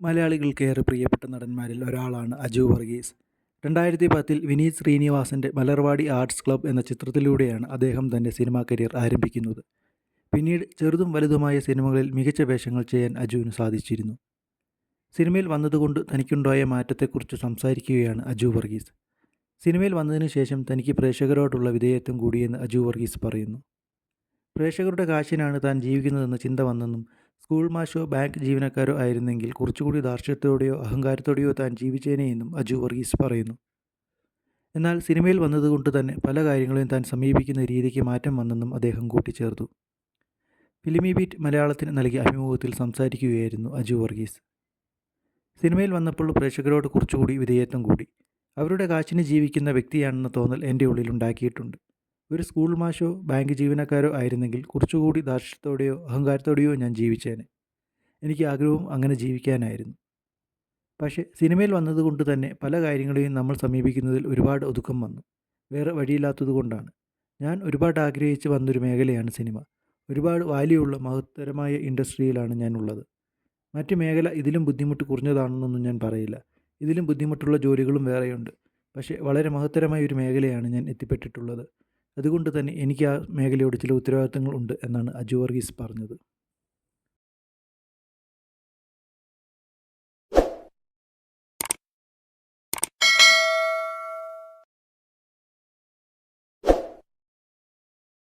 മലയാളികൾക്കേറെ പ്രിയപ്പെട്ട നടന്മാരിൽ ഒരാളാണ് അജു വർഗീസ്. രണ്ടായിരത്തി പത്തിൽ വിനീത് ശ്രീനിവാസന്റെ മലർവാടി ആർട്സ് ക്ലബ് എന്ന ചിത്രത്തിലൂടെയാണ് അദ്ദേഹം തന്റെ സിനിമാ കരിയർ ആരംഭിക്കുന്നത്. പിന്നീട് ചെറുതും വലുതുമായ സിനിമകളിൽ മികച്ച വേഷങ്ങൾ ചെയ്യാൻ അജുവിന് സാധിച്ചിരുന്നു. സിനിമയിൽ വന്നതുകൊണ്ട് തനിക്കുണ്ടായ മാറ്റത്തെക്കുറിച്ച് സംസാരിക്കുകയാണ് അജു വർഗീസ്. സിനിമയിൽ വന്നതിന് ശേഷം തനിക്ക് പ്രേക്ഷകരോടുള്ള വിധേയത്വം കൂടിയെന്ന് അജു വർഗീസ് പറയുന്നു. പ്രേക്ഷകരുടെ കാശിനാണ് താൻ ജീവിക്കുന്നതെന്ന ചിന്ത വന്നെന്നും സ്കൂൾ മാഷോ ബാങ്ക് ജീവനക്കാരോ ആയിരുന്നെങ്കിൽ കുറച്ചുകൂടി ധാർഷ്ട്യത്തോടെയോ അഹങ്കാരത്തോടെയോ താൻ ജീവിച്ചേനെയെന്നും അജു വർഗീസ് പറയുന്നു. എന്നാൽ സിനിമയിൽ വന്നതുകൊണ്ട് തന്നെ പല കാര്യങ്ങളെയും താൻ സമീപിക്കുന്ന രീതിക്ക് മാറ്റം വന്നെന്നും അദ്ദേഹം കൂട്ടിച്ചേർത്തു. ഫിലിമി ബീറ്റ് മലയാളത്തിന് നൽകിയ അഭിമുഖത്തിൽ സംസാരിക്കുകയായിരുന്നു അജു വർഗീസ്. സിനിമയിൽ വന്നപ്പോൾ പ്രേക്ഷകരോട് കുറച്ചുകൂടി വിധേയത്വം കൂടി. അവരുടെ കാശിന് ജീവിക്കുന്ന വ്യക്തിയാണെന്ന തോന്നൽ എന്റെ ഉള്ളിൽ ഉണ്ടാക്കിയിട്ടുണ്ട്. ഒരു സ്കൂൾ മാഷോ ബാങ്ക് ജീവനക്കാരോ ആയിരുന്നെങ്കിൽ കുറച്ചുകൂടി ധാർഷ്ട്യത്തോടെയോ അഹങ്കാരത്തോടെയോ ഞാൻ ജീവിച്ചേനെ. എനിക്ക് ആഗ്രഹവും അങ്ങനെ ജീവിക്കാനായിരുന്നു. പക്ഷേ സിനിമയിൽ വന്നതുകൊണ്ട് തന്നെ പല കാര്യങ്ങളെയും നമ്മൾ സമീപിക്കുന്നതിൽ ഒരുപാട് ഒതുക്കം വന്നു. വേറെ വഴിയില്ലാത്തതുകൊണ്ടാണ് ഞാൻ ഒരുപാട് ആഗ്രഹിച്ച് വന്നൊരു മേഖലയാണ് സിനിമ. ഒരുപാട് വാല്യുള്ള മഹത്തരമായ ഇൻഡസ്ട്രിയിലാണ് ഞാൻ ഉള്ളത് മറ്റ് മേഖല ഇതിലും ബുദ്ധിമുട്ട് കുറഞ്ഞതാണെന്നൊന്നും ഞാൻ പറയില്ല. ഇതിലും ബുദ്ധിമുട്ടുള്ള ജോലികളും വേറെയുണ്ട്. പക്ഷേ വളരെ മഹത്തരമായ ഒരു മേഖലയാണ് ഞാൻ എത്തിപ്പെട്ടിട്ടുള്ളത്. അതുകൊണ്ട് തന്നെ എനിക്ക് ആ മേഖലയോട് ചില ഉത്തരവാദിത്തങ്ങൾ ഉണ്ട് എന്നാണ് അജു വർഗീസ് പറഞ്ഞത്.